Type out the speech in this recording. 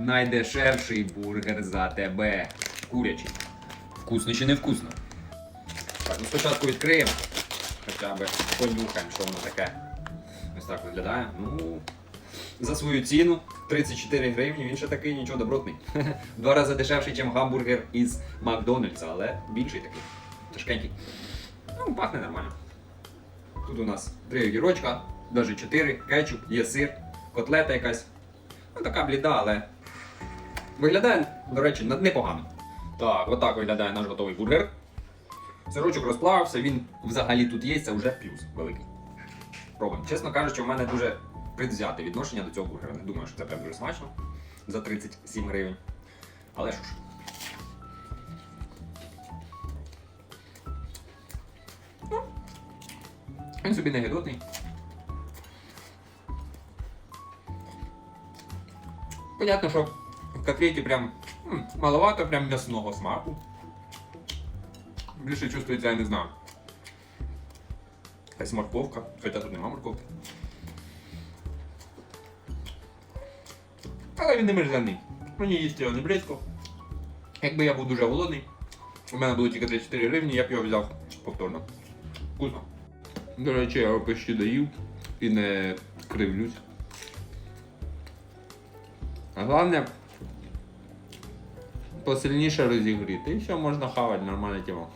найдешевший бургер за тебе. Курячий. Вкусно чи не вкусно? Так, ну спочатку відкриємо. Хоча б понюхаємо, що воно таке. Ось так виглядає. Ну, за свою ціну 34 гривні, він ще такий нічого добротний. Два рази дешевший, ніж гамбургер із Макдональдса, але більший такий. Тяжкенький. Ну, пахне нормально. Тут у нас три огірочка, навіть чотири, кетчуп, є сир, котлета якась. Ну така бліда, але виглядає, до речі, непогано. Так, отак виглядає наш готовий бургер. Сирочок розплавився, він взагалі тут є, це вже плюс великий. Пробуємо. Чесно кажучи, у мене дуже предвзяте відношення до цього бургера. Не думаю, що це прям дуже смачно за 37 гривень. Але що ж. Ну, Він собі не гидотний. Понятно, що котлеті прям м, маловато прям м'ясного смаку. Більше чувствується, я не знаю. Якась морковка, хоча тут нема морковки. Але він не мерзляний. Мені їсти його не близько. Якби я був дуже голодний, у мене було тільки 34 гривні, я б його взяв повторно. Вкусно. До речі, я його почти доїв і не кривлюсь. А головне посильніше розігріти. І все можна хавати, нормальна тема.